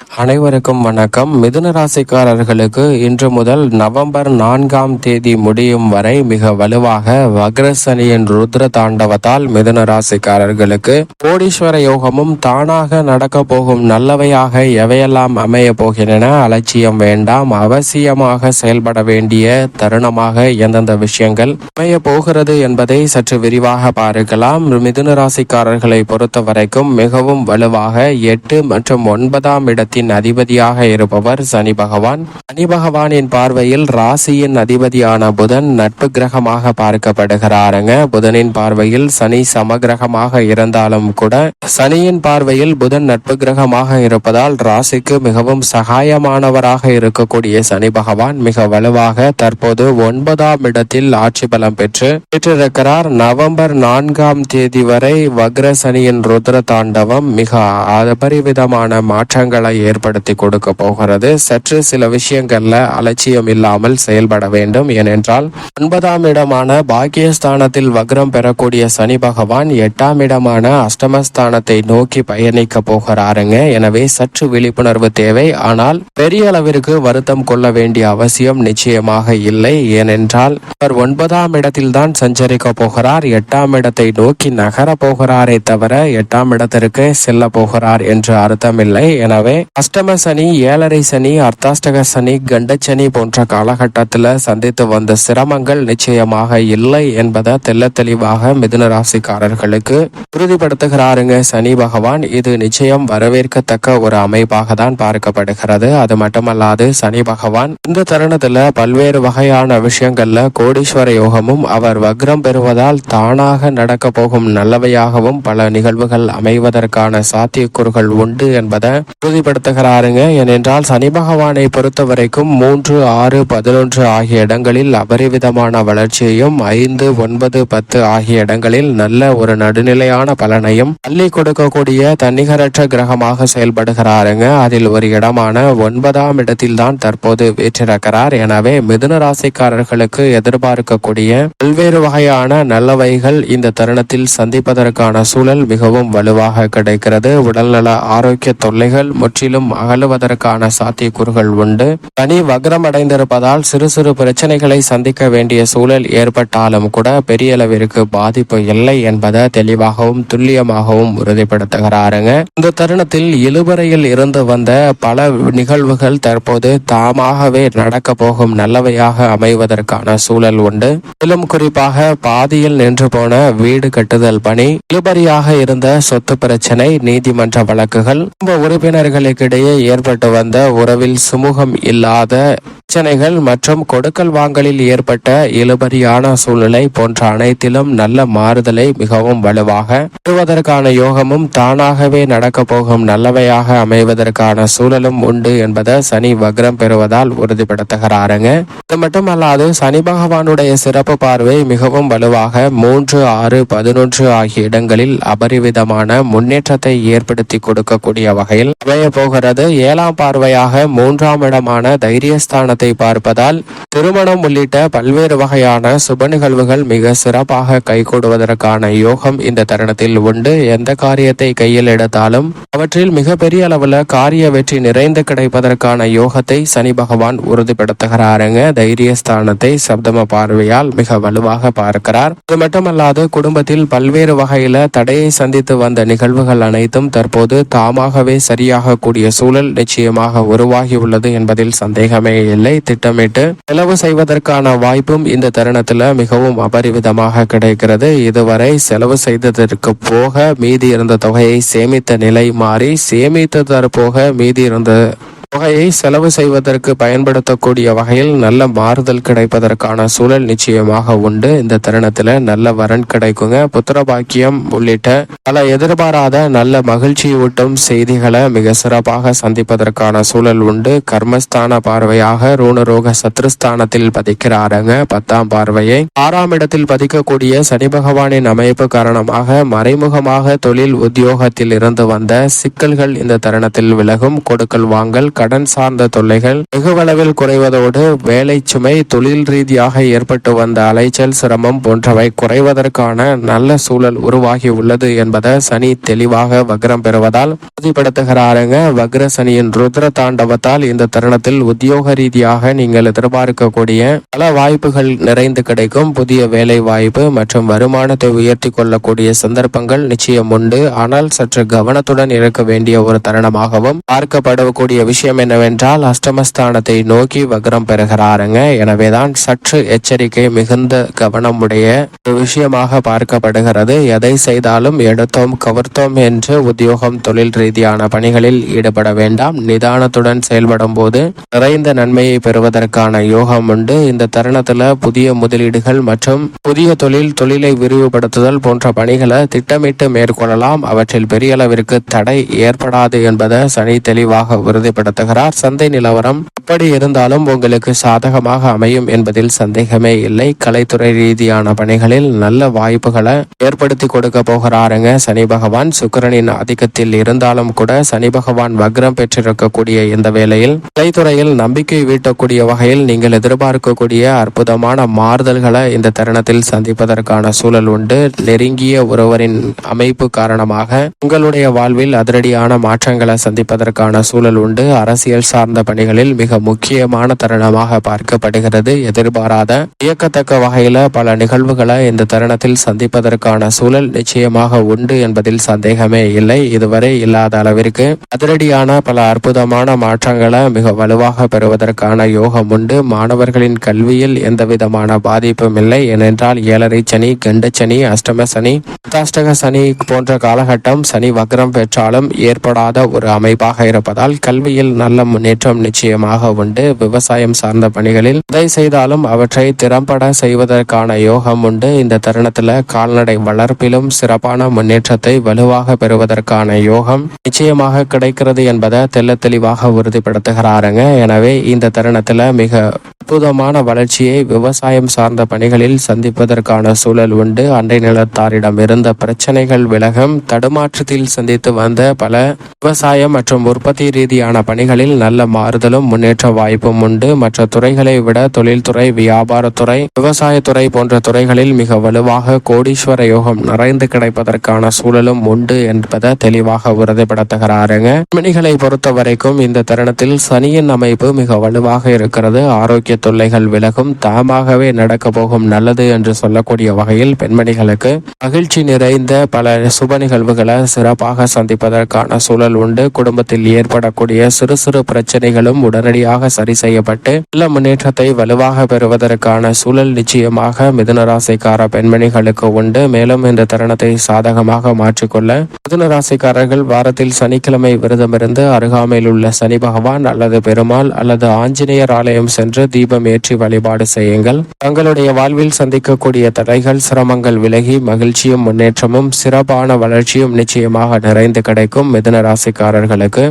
அனைவருக்கும் வணக்கம். மிதுன ராசிக்காரர்களுக்கு இன்று முதல் நவம்பர் நான்காம் தேதி முடியும் வரை மிக வலுவாக வக்ரசனியின் ருத்ர தாண்டவத்தால் மிதுன ராசிக்காரர்களுக்கு கோடீஸ்வர யோகமும் தானாக நடக்க போகும் நல்லவையாக எவையெல்லாம் அமைய போகின்றன அலட்சியம் வேண்டாம். அவசியமாக செயல்பட வேண்டிய தருணமாக எந்தெந்த விஷயங்கள் அமைய போகிறது என்பதை சற்று விரிவாக பார்க்கலாம். மிதுன ராசிக்காரர்களை பொறுத்த வரைக்கும் மிகவும் வலுவாக எட்டு மற்றும் ஒன்பதாம் இடத்தின் அதிபதியாக இருப்பவர் சனி பகவான். சனி பகவானின் பார்வையில் ராசியின் அதிபதியான புதன் நட்பு கிரகமாக பார்க்கப்படுகிறாருங்க. புதனின் பார்வையில் சனி சமகிரகமாக இருந்தாலும் கூட சனியின் பார்வையில் புதன் நட்பு கிரகமாக இருப்பதால் ராசிக்கு மிகவும் சகாயமானவராக இருக்கக்கூடிய சனி பகவான் மிக வலுவாக தற்போது ஒன்பதாம் இடத்தில் ஆட்சி பலம் பெற்று பெற்றிருக்கிறார். நவம்பர் நான்காம் தேதி வரை வக்ர சனியின் ருத்ர தாண்டவம் மிக அபரிவிதமான மாற்றங்களை ஏற்படுத்தி கொடுக்க போகிறது. சற்று சில விஷயங்கள்ல அலட்சியம் இல்லாமல் செயல்பட வேண்டும். ஏனென்றால் ஒன்பதாம் இடமான பாக்கியஸ்தானத்தில் வக்ரம் பெறக்கூடிய சனி பகவான் எட்டாம் இடமான அஷ்டமஸ்தானத்தை நோக்கி பயணிக்க போகிறாருங்க. எனவே சற்று விழிப்புணர்வு தேவை. ஆனால் பெரிய அளவிற்கு வருத்தம் கொள்ள வேண்டிய அவசியம் நிச்சயமாக இல்லை. ஏனென்றால் அவர் ஒன்பதாம் இடத்தில் தான் சஞ்சரிக்க போகிறார். எட்டாம் இடத்தை நோக்கி நகர போகிறாரே தவிர எட்டாம் இடத்திற்கு செல்ல போகிறார் என்று அர்த்தமில்லை. எனவே அஷ்டம சனி ஏழரை சனி அர்த்தாஷ்டக சனி கண்டச்சனி போன்ற காலகட்டத்தில் சந்தித்து வந்த சிரமங்கள் நிச்சயமாக இல்லை என்பதை தெல்ல தெளிவாக மிதுன ராசிக்காரர்களுக்கு உறுதிப்படுத்துகிறாருங்க. சனி பகவான் இது நிச்சயம் வரவேற்கத்தக்க ஒரு அமைப்பாக தான் பார்க்கப்படுகிறது. அது மட்டுமல்லாது சனி பகவான் இந்த தருணத்துல பல்வேறு வகையான விஷயங்கள்ல கோடீஸ்வர யோகமும் அவர் வக்ரம் பெறுவதால் தானாக நடக்க போகும் நல்லவையாகவும் பல நிகழ்வுகள் அமைவதற்கான சாத்தியக்கூறுகள் உண்டு என்பதை உறுதிப்படுத்துகிறாருங்க ஏனென்றால் சனி பகவானை பொறுத்த வரைக்கும் மூன்று ஆறு பதினொன்று ஆகிய இடங்களில் அபரிவிதமான வளர்ச்சியையும் ஐந்து ஒன்பது பத்து ஆகிய இடங்களில் நல்ல ஒரு நடுநிலையான பலனையும் தள்ளி கொடுக்கக்கூடிய தன்னிகரற்ற கிரகமாக செயல்படுகிறாருங்க. அதில் ஒரு இடமான ஒன்பதாம் இடத்தில்தான் தற்போது வீற்றிருக்கிறார். எனவே மிதுன ராசிக்காரர்களுக்கு எதிர்பார்க்கக்கூடிய பல்வேறு வகையான நல்லவைகள் இந்த தருணத்தில் சந்திப்பதற்கான சூழல் மிகவும் வலுவாக கிடைக்கிறது. உடல்நல ஆரோக்கிய தொல்லைகள் முற்றிலும் அகலுவதற்கான சாத்தியக்கூறுகள் உண்டு. தனி வக்ரம் அடைந்திருப்பதால் சிறு சிறு பிரச்சனைகளை சந்திக்க வேண்டிய சூழல் ஏற்பட்டாலும் கூட பெரிய அளவிற்கு பாதிப்பு இல்லை என்பதை தெளிவாகவும் துல்லியமாகவும் உறுதிப்படுத்துகிறாருங்க. இந்த தருணத்தில் இழுபறையில் இருந்து வந்த பல நிகழ்வுகள் தற்போது தாமாகவே நடக்க போகும் நல்லவையாக அமைவதற்கான சூழல் உண்டு. மேலும் குறிப்பாக பாதியில் நின்று போன வீடு கட்டுதல் பணி இழுபறியாக இருந்த சொத்து பிரச்சனை நீதிமன்ற வழக்குகள் குடும்ப இருவருக்கிடையே ஏற்பட்டு வந்த உறவில் சுமூகம் இல்லாத பிரச்சனைகள் மற்றும் கொடுக்கல் வாங்கலில் ஏற்பட்ட இழுபறியான சூழ்நிலை போன்ற அனைத்திலும் நல்ல மாறுதலை மிகவும் வலுவாக பெறுவதற்கான யோகமும் தானாகவே நடக்க போகும் நல்லவையாக அமைவதற்கான சூழலும் உண்டு என்பதை சனி வக்ரம் பெறுவதால் உறுதிப்படுத்துகிறாருங்க. இது மட்டுமல்லாது சனி பகவானுடைய சிறப்பு பார்வை மிகவும் வலுவாக மூன்று ஆறு பதினொன்று ஆகிய இடங்களில் அபரிவிதமான முன்னேற்றத்தை ஏற்படுத்தி கொடுக்கக்கூடிய வகையில் அமைய போகிறது. ஏழாம் பார்வையாக மூன்றாம் இடமான தைரியஸ்தான திருமணத்தை பார்ப்பதால் திருமணம் உள்ளிட்ட பல்வேறு வகையான சுப நிகழ்வுகள் மிக சிறப்பாக கைகூடுவதற்கான யோகம் இந்த தருணத்தில் உண்டு. எந்த காரியத்தை கையில் எடுத்தாலும் அவற்றில் மிகப்பெரிய அளவுல காரிய வெற்றி நிறைந்து கிடைப்பதற்கான யோகத்தை சனி பகவான் உறுதிப்படுத்துகிறாருங்க. தைரியஸ்தானத்தை சப்தம பார்வையால் மிக வலுவாக பார்க்கிறார். இது மட்டுமல்லாது குடும்பத்தில் பல்வேறு வகையில தடையை சந்தித்து வந்த நிகழ்வுகள் அனைத்தும் தற்போது தாமாகவே சரியாக கூடிய சூழல் நிச்சயமாக உருவாகி உள்ளது என்பதில் சந்தேகமே இல்லை. திட்டமிட்டு செலவு செய்வதற்கான வாய்ப்பும் இந்த தருணத்துல மிகவும் அபரிவிதமாக கிடைக்கிறது. இதுவரை செலவு செய்ததற்கு போக மீதி இருந்த தொகையை சேமித்த நிலை மாறி சேமித்ததற்கு போக மீதி இருந்த தொகையை செலவு செய்வதற்கு பயன்படுத்தக்கூடிய வகையில் நல்ல மாறுதல் கிடைப்பதற்கான சூழல் நிச்சயமாக உண்டு. இந்த தருணத்துல நல்ல வரன் கிடைக்குங்க. புத்திர பாக்கியம் உள்ளிட்ட பல எதிர்பாராத நல்ல மகிழ்ச்சியூட்டும் செய்திகளை மிக சிறப்பாக சந்திப்பதற்கான சூழல் உண்டு. கர்மஸ்தான பார்வையாக ரூணரோக சத்ருஸ்தானத்தில் பதிக்கிறாருங்க. பத்தாம் பார்வையை ஆறாம் இடத்தில் பதிக்கக்கூடிய சனி பகவானின் அமைப்பு காரணமாக மறைமுகமாக தொழில் உத்தியோகத்தில் இருந்து வந்த சிக்கல்கள் இந்த தருணத்தில் விலகும். கொடுக்கல் வாங்கல் கடன் சார்ந்த தொல்லைகள் வெகுவளவில் குறைவதோடு வேலை சுமை தொழில் ரீதியாக ஏற்பட்டு வந்த அலைச்சல் சிரமம் போன்றவை குறைவதற்கான நல்ல சூழல் உருவாகி உள்ளது என்பதை சனி தெளிவாக வக்ரம் பெறுவதால் உறுதிப்படுத்துகிறாருங்க. வக்ர சனியின் ருத்ர தாண்டவத்தால் இந்த தருணத்தில் உத்தியோக ரீதியாக நீங்கள் எதிர்பார்க்கக்கூடிய பல வாய்ப்புகள் நிறைந்து கிடைக்கும். புதிய வேலை வாய்ப்பு மற்றும் வருமானத்தை உயர்த்தி கொள்ளக்கூடிய சந்தர்ப்பங்கள் நிச்சயம் உண்டு. ஆனால் சற்று கவனத்துடன் இருக்க வேண்டிய ஒரு தருணமாகவும் பார்க்கப்படக்கூடிய விஷயம் என்னவென்றால் அஷ்டமஸ்தானத்தை நோக்கி வக்ரம் பெறுகிறாருங்க. எனவேதான் சற்று எச்சரிக்கை மிகுந்த கவனமுடைய ஒரு விஷயமாக பார்க்கப்படுகிறது. எதை செய்தாலும் எடுத்தோம் கவர்த்தோம் என்று உத்தியோகம் தொழில் ரீதியான பணிகளில் ஈடுபட வேண்டாம். நிதானத்துடன் செயல்படும் போது நிறைந்த நன்மையை பெறுவதற்கான யோகம் உண்டு. இந்த தருணத்துல புதிய முதலீடுகள் மற்றும் புதிய தொழில் தொழிலை விரிவுபடுத்துதல் போன்ற பணிகளை திட்டமிட்டு மேற்கொள்ளலாம். அவற்றில் பெரிய அளவிற்கு தடை ஏற்படாது என்பதை சனி தெளிவாக உறுதிப்படுத்துகிறார் சந்தை நிலவரம் எப்படி இருந்தாலும் உங்களுக்கு சாதகமாக அமையும் என்பதில் சந்தேகமே இல்லை. கலைத்துறை ரீதியான பணிகளில் நல்ல வாய்ப்புகளை ஏற்படுத்தி கொடுக்க போகிறாருங்க. சனி பகவான் சுக்கிரனின் ஆதிக்கத்தில் இருந்தாலும் கூட சனி பகவான் வக்ரம் பெற்றிருக்கக்கூடிய இந்த வேளையில் கலைத்துறையில் நம்பிக்கை வீட்டக்கூடிய வகையில் நீங்கள் எதிர்பார்க்கக்கூடிய அற்புதமான மாறுதல்களை இந்த தருணத்தில் சந்திப்பதற்கான சூழல் உண்டு. நெருங்கிய ஒருவரின் அமைப்பு காரணமாக உங்களுடைய வாழ்வில் அதிரடியான மாற்றங்களை சந்திப்பதற்கான சூழல் உண்டு. அரசியல் சார்ந்த பணிகளில் மிக முக்கியமான தருணமாக பார்க்கப்படுகிறது. எதிர்பாராத இயக்கத்தக்க வகையில பல நிகழ்வுகளை இந்த தருணத்தில் சந்திப்பதற்கான சூழல் நிச்சயமாக உண்டு என்பதில் சந்தேகமே இல்லை. இதுவரை இல்லாத அளவிற்கு அதிரடியான பல அற்புதமான மாற்றங்களை மிக வலுவாக பெறுவதற்கான யோகம் உண்டு. மாணவர்களின் கல்வியில் எந்த விதமான பாதிப்பும் இல்லை. ஏனென்றால் ஏழரை சனி கண்ட சனி அஷ்டம சனி அஷ்டக சனி போன்ற காலகட்டம் சனி வக்ரம் பெற்றாலும் ஏற்படாத ஒரு அமைப்பாக இருப்பதால் கல்வியில் நல்ல முன்னேற்றம் நிச்சயமாக உண்டு. விவசாயம் சார்ந்த பணிகளில் எதை செய்தாலும் அவற்றை திறம்பட செய்வதற்கான யோகம் உண்டு. இந்த தருணத்துல கால்நடை வளர்ப்பிலும் சிறப்பான முன்னேற்றத்தை வலுவாக பெறுவதற்கான யோகம் நிச்சயமாக கிடைக்கிறது என்பதை தெள்ள தெளிவாக உறுதிப்படுத்துகிறாருங்க. எனவே இந்த தருணத்துல மிக அற்புதமான வளர்ச்சியை விவசாயம் சார்ந்த பணிகளில் சந்திப்பதற்கான சூழல் உண்டு. அண்டை நிலத்தாரிடம் இருந்த பிரச்சனைகள் விலகும் தடுமாற்றத்தில் சந்தித்து வந்த பல விவசாயம் மற்றும் உற்பத்தி ரீதியான துறைகளில் நல்ல மாறுதலும் முன்னேற்ற வாய்ப்பும் உண்டு. மற்ற துறைகளை விட தொழில்துறை வியாபாரத்துறை விவசாயத்துறை போன்ற துறைகளில் மிக வலுவாக கோடீஸ்வர யோகம் நிறைந்து கிடைப்பதற்கான சூழலும் உண்டு என்பதை தெளிவாக உறுதிப்படுத்துகிறாருங்க. மணிகளை பொறுத்த வரைக்கும் இந்த தருணத்தில் சனியின் அமைப்பு மிக வலுவாக இருக்கிறது. ஆரோக்கிய தொல்லைகள் விலகும். தாமாகவே நடக்க போகும் நல்லது என்று சொல்லக்கூடிய வகையில் பெண்மணிகளுக்கு மகிழ்ச்சி நிறைந்த பல சுப நிகழ்வுகளை சிறப்பாக சந்திப்பதற்கான சூழல் உண்டு. குடும்பத்தில் ஏற்படக்கூடிய சிறு சிறு பிரச்சனைகளும் உடனடியாக சரி செய்யப்பட்டு நல்ல முன்னேற்றத்தை வலுவாக பெறுவதற்கான சூழல் நிச்சயமாக மிதுனராசிக்கார பெண்மணிகளுக்கு உண்டு. மேலும் இந்த தருணத்தை சாதகமாக மாற்றிக்கொள்ள மிதுன ராசிக்காரர்கள் வாரத்தில் சனிக்கிழமை விரதமிருந்து அருகாமையில் உள்ள சனி பகவான் அல்லது பெருமாள் அல்லது ஆஞ்சநேயர் ஆலயம் சென்று தீபம் ஏற்றி வழிபாடு செய்யுங்கள். தங்களுடைய வாழ்வில் சந்திக்கக்கூடிய தடைகள் சிரமங்கள் விலகி மகிழ்ச்சியும் முன்னேற்றமும் சிறப்பான வளர்ச்சியும் நிச்சயமாக நிறைந்து கிடைக்கும் மிதுன ராசிக்காரர்களுக்கு.